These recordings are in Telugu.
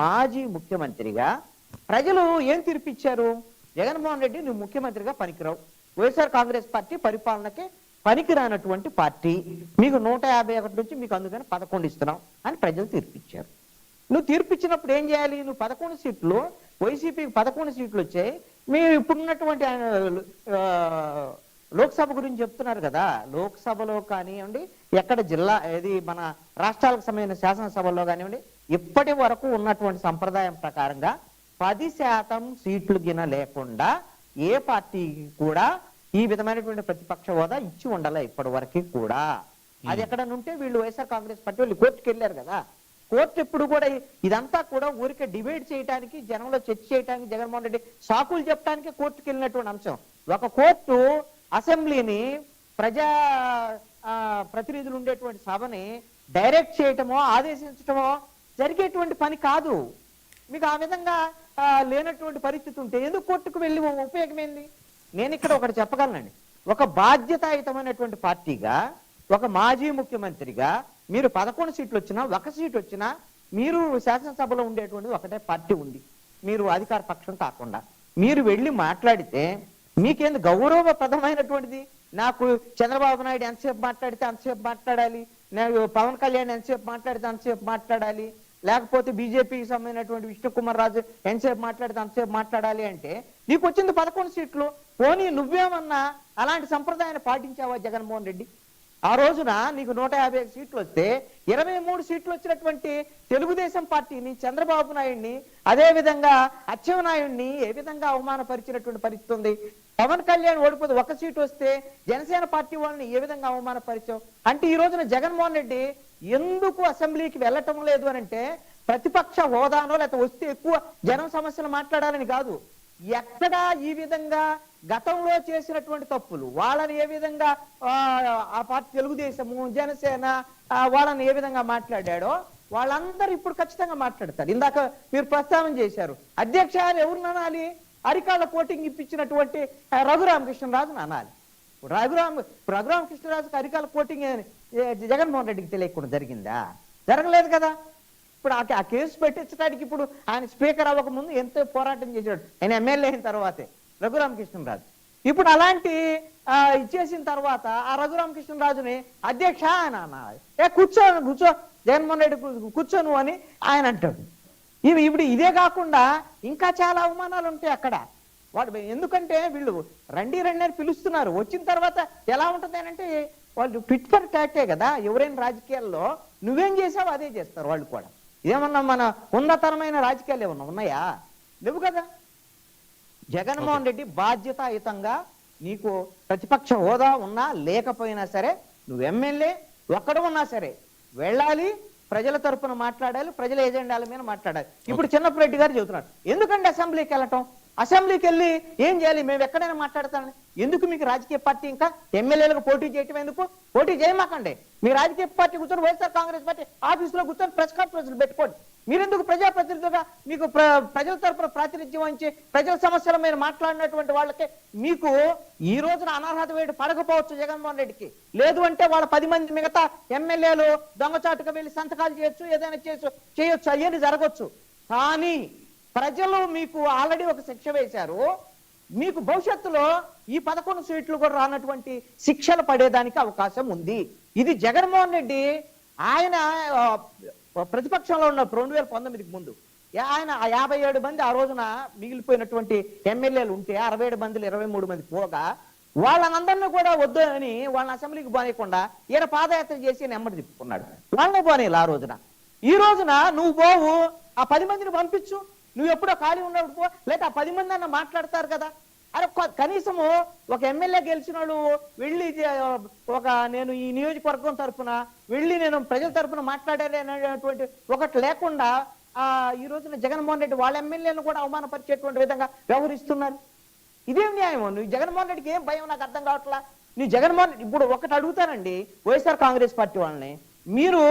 మాజీ ముఖ్యమంత్రిగా ప్రజలు ఏం తీర్పిచ్చారు? జగన్మోహన్ రెడ్డి నువ్వు ముఖ్యమంత్రిగా పనికిరావు. వైఎస్ఆర్ కాంగ్రెస్ పార్టీ పరిపాలనకి పనికిరానటువంటి పార్టీ. మీకు నూట యాభై ఒకటి నుంచి మీకు అందుకని పదకొండు ఇస్తున్నాం అని ప్రజలు తీర్పిచ్చారు. నువ్వు తీర్పిచ్చినప్పుడు ఏం చేయాలి? నువ్వు పదకొండు సీట్లు వైసీపీకి పదకొండు సీట్లు వచ్చాయి. మీరు ఇప్పుడున్నటువంటి ఆయన, లోక్సభ గురించి చెప్తున్నారు కదా. లోక్సభలో కానివ్వండి ఎక్కడ జిల్లా ఏది మన రాష్ట్రాలకు సంబంధించిన శాసనసభలో కానివ్వండి ఇప్పటి వరకు ఉన్నటువంటి సంప్రదాయం ప్రకారంగా పది శాతం సీట్లు గిన లేకుండా ఏ పార్టీకి కూడా ఈ విధమైనటువంటి ప్రతిపక్ష హోదా ఇచ్చి ఉండాలి ఇప్పటి వరకు కూడా. అది ఎక్కడ ఉంటే వీళ్ళు వైఎస్ఆర్ కాంగ్రెస్ పార్టీ వాళ్ళు కోర్టుకు వెళ్ళారు కదా. కోర్టు ఎప్పుడు కూడా ఇదంతా కూడా ఊరికే డిబేట్ చేయడానికి జనంలో చర్చ చేయడానికి జగన్మోహన్ రెడ్డి సాకులు చెప్పడానికి కోర్టుకు వెళ్ళినటువంటి అంశం. ఒక కోర్టు అసెంబ్లీని ప్రజా ఆ, ప్రతినిధులు ఉండేటువంటి సభని డైరెక్ట్ చేయటమో ఆదేశించటమో జరిగేటువంటి పని కాదు. మీకు ఆ విధంగా లేనటువంటి పరిస్థితి ఉంటే ఎందుకు కోర్టుకు వెళ్ళి ఉపయోగం ఏంది? నేను ఇక్కడ ఒకటి చెప్పగలనండి. ఒక బాధ్యతాయుతమైనటువంటి పార్టీగా ఒక మాజీ ముఖ్యమంత్రిగా మీరు పదకొండు సీట్లు వచ్చినా ఒక సీట్ వచ్చినా మీరు శాసనసభలో ఉండేటువంటి ఒకటే పార్టీ ఉంది. మీరు అధికార పక్షం కాకుండా. మీరు వెళ్ళి మాట్లాడితే మీకేంది గౌరవప్రదమైనటువంటిది? నాకు చంద్రబాబు నాయుడు ఎంతసేపు మాట్లాడితే అంతసేపు మాట్లాడాలి. నేను పవన్ కళ్యాణ్ ఎంతసేపు మాట్లాడితే అంతసేపు మాట్లాడాలి. లేకపోతే బీజేపీకి సంబంధించినటువంటి విష్ణుకుమార్ రాజు ఎంతసేపు మాట్లాడితే అంతసేపు మాట్లాడాలి అంటే నీకు వచ్చింది పదకొండు సీట్లు. పోనీ నువ్వేమన్నా అలాంటి సంప్రదాయాన్ని పాటించావా జగన్మోహన్ రెడ్డి? ఆ రోజున నీకు నూట యాభై ఐదు సీట్లు వస్తే ఇరవై మూడు సీట్లు వచ్చినటువంటి తెలుగుదేశం పార్టీని చంద్రబాబు నాయుడిని అదే విధంగా అచ్చెన్నాయుడిని ఏ విధంగా అవమానపరిచినటువంటి పరిస్థితి ఉంది? పవన్ కళ్యాణ్ ఓడిపోతే ఒక సీటు వస్తే జనసేన పార్టీ వాళ్ళని ఏ విధంగా అవమానపరిచావు? అంటే ఈ రోజున జగన్మోహన్ రెడ్డి ఎందుకు అసెంబ్లీకి వెళ్ళటం లేదు అని అంటే ప్రతిపక్ష హోదానో లేకపోతే వస్తే ఎక్కువ జనం సమస్యలు మాట్లాడాలని కాదు. ఎక్కడా ఈ విధంగా గతంలో చేసినటువంటి తప్పులు వాళ్ళని ఏ విధంగా ఆ, పార్టీ తెలుగుదేశము జనసేన వాళ్ళని ఏ విధంగా మాట్లాడాడో వాళ్ళందరూ ఇప్పుడు ఖచ్చితంగా మాట్లాడతారు. ఇందాక మీరు ప్రస్తావన చేశారు. అధ్యక్ష ఎవరు అనాలి? అరికాళ్ళ కోటింగ్ ఇప్పించినటువంటి రఘురామకృష్ణరాజును అనాలి. రఘురామ రఘురామకృష్ణరాజుకి అరికాల కోటింగ్ జగన్మోహన్ రెడ్డికి తెలియకుండా జరిగిందా? జరగలేదు కదా. ఇప్పుడు ఆ కేసు పెట్టించడానికి ఇప్పుడు ఆయన స్పీకర్ అవ్వకముందు ఎంతో పోరాటం చేశాడు. ఆయన ఎమ్మెల్యే అయిన తర్వాతే రఘురామకృష్ణరాజు. ఇప్పుడు అలాంటి ఇచ్చేసిన తర్వాత ఆ రఘురామకృష్ణరాజుని అధ్యక్ష ఆయన అన్నారు. ఏ కూర్చో కూర్చో జగన్మోహన్ రెడ్డి కూర్చోను అని ఆయన అంటాడు. ఇవి ఇప్పుడు ఇదే కాకుండా ఇంకా చాలా అవమానాలు ఉంటాయి అక్కడ. వాడు ఎందుకంటే వీళ్ళు రండి రండి అని పిలుస్తున్నారు. వచ్చిన తర్వాత ఎలా ఉంటుంది అని అంటే వాళ్ళు పిట్ ఫర్ ట్యాటే కదా ఎవరైనా రాజకీయాల్లో నువ్వేం చేసావు అదే చేస్తారు వాళ్ళు కూడా. ఏమన్నా మన ఉన్నతరమైన రాజకీయాలు ఏమన్నా ఉన్నాయా? లేవు కదా. జగన్మోహన్ రెడ్డి బాధ్యతాయుతంగా నీకు ప్రతిపక్ష హోదా ఉన్నా లేకపోయినా సరే నువ్వు ఎమ్మెల్యే ఒక్కడ ఉన్నా సరే వెళ్ళాలి ప్రజల తరపున మాట్లాడాలి ప్రజల ఎజెండాల మీద మాట్లాడాలి. ఇప్పుడు చిన్నప్పరెడ్డి గారు చెబుతున్నారు ఎందుకంటే అసెంబ్లీకి వెళ్ళటం? అసెంబ్లీకి వెళ్ళి ఏం చేయాలి? మేము ఎక్కడైనా మాట్లాడతామని. ఎందుకు మీకు రాజకీయ పార్టీ ఇంకా ఎమ్మెల్యేలకు పోటీ చేయటం ఎందుకు? పోటీ చేయమాకండి. మీ రాజకీయ పార్టీ కూర్చొని వైఎస్ఆర్ కాంగ్రెస్ పార్టీ ఆఫీసులో కూర్చొని ప్రెస్ కాన్ఫరెన్స్లు పెట్టుకోండి. మీరెందుకు ప్రజాప్రతినిధులుగా మీకు ప్ర- ప్రజల తరపున ప్రాతినిధ్యం వహించి ప్రజల సమస్యల మీద మాట్లాడినటువంటి వాళ్ళకి మీకు ఈ రోజున అనర్హత వేడి పడకపోవచ్చు జగన్మోహన్ రెడ్డికి. లేదు అంటే వాళ్ళ పది మంది మిగతా ఎమ్మెల్యేలు దొంగచాటుగా వెళ్ళి సంతకాలు చేయొచ్చు ఏదైనా చేయొచ్చు చేయొచ్చు అయ్యేది జరగచ్చు. కానీ ప్రజలు మీకు ఆల్రెడీ ఒక శిక్ష వేశారు. మీకు భవిష్యత్తులో ఈ పదకొండు సీట్లు కూడా రానటువంటి శిక్షలు పడేదానికి అవకాశం ఉంది. ఇది జగన్మోహన్ రెడ్డి ఆయన ప్రతిపక్షంలో ఉన్న రెండు వేల పంతొమ్మిదికి ముందు. ఆయన ఆ యాభై ఏడు మంది ఆ రోజున మిగిలిపోయినటువంటి ఎమ్మెల్యేలు ఉంటే అరవై ఏడు మందిలో ఇరవై మూడు మంది పోగా వాళ్ళనందరినీ కూడా వద్దు అని వాళ్ళని అసెంబ్లీకి పోనీయకుండా ఈయన పాదయాత్ర చేసి నెమ్మడి తిప్పుకున్నాడు. వాళ్ళని పోనీయాలి ఆ రోజున. ఈ రోజున నువ్వు పోవు ఆ పది మందిని పంపించు. నువ్వు ఎప్పుడో ఖాళీ ఉన్నప్పుడు పో లేదా ఆ పది మంది అన్న మాట్లాడతారు కదా. అరే కనీసము ఒక ఎమ్మెల్యే గెలిచిన వాళ్ళు వెళ్ళి ఒక నేను ఈ నియోజకవర్గం తరపున వెళ్ళి నేను ప్రజల తరపున మాట్లాడాలి అనేటువంటి ఒకటి లేకుండా ఆ ఈ రోజున జగన్మోహన్ రెడ్డి వాళ్ళ ఎమ్మెల్యేలను కూడా అవమానపరిచేటువంటి విధంగా వ్యవహరిస్తున్నారు. ఇదేం న్యాయం నువ్వు జగన్మోహన్ రెడ్డికి ఏం భయం? నాకు అర్థం కావట్లా? నీ జగన్మోహన్ ఇప్పుడు ఒకటి అడుగుతానండి వైఎస్ఆర్ కాంగ్రెస్ పార్టీ వాళ్ళని. మీరు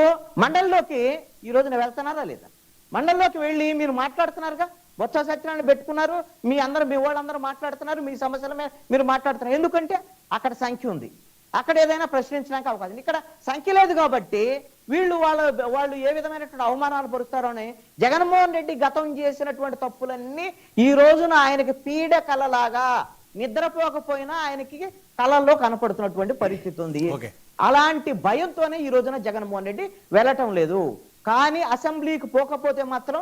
మండలిలోకి ఈ రోజున వెళ్తున్నారా లేదా? మండలిలోకి వెళ్ళి మీరు మాట్లాడుతున్నారుగా? బొత్స సత్యనారాయణ పెట్టుకున్నారు మీ అందరూ మీ వాళ్ళందరూ మాట్లాడుతున్నారు మీ సమస్యల మీద మీరు మాట్లాడుతున్నారు. ఎందుకంటే అక్కడ సంఖ్య ఉంది. అక్కడ ఏదైనా ప్రశ్నించడానికి అవకాశం. ఇక్కడ సంఖ్య లేదు కాబట్టి వీళ్ళు వాళ్ళ వాళ్ళు ఏ విధమైనటువంటి అవమానాలు పరుస్తారో అని జగన్మోహన్ రెడ్డి గతం చేసినటువంటి తప్పులన్నీ ఈ రోజున ఆయనకి పీడ కలలాగా నిద్రపోకపోయినా ఆయనకి కళల్లో కనపడుతున్నటువంటి పరిస్థితి ఉంది. అలాంటి భయంతోనే ఈ రోజున జగన్మోహన్ రెడ్డి వెళ్ళటం లేదు. కానీ అసెంబ్లీకి పోకపోతే మాత్రం